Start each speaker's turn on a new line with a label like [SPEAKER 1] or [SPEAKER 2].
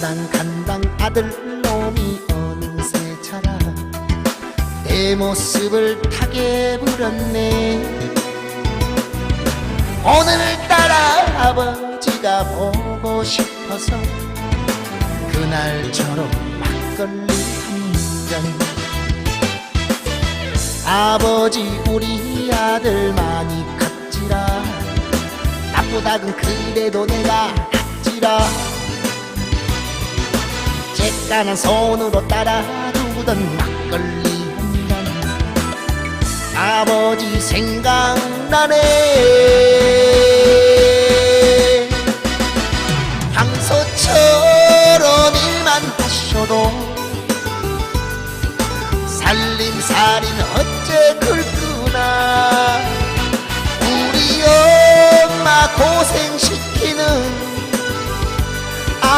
[SPEAKER 1] 간당 간당 아들 놈이 어느새 자라. 내 모습을 타게 부렸네. 오늘따라 아버지가 보고 싶어서 그날처럼 막걸리 한잔 아버지 우리 아들 많이 컸지라. 나쁘다군 그래도 내가 았지라 쬐깐한 손으로 따라두던 막걸리 한잔. 아버지 생각나네. 평소처럼 일만 하셔도 살림살이는 어째 긁구나. 우리 엄마 고생시키는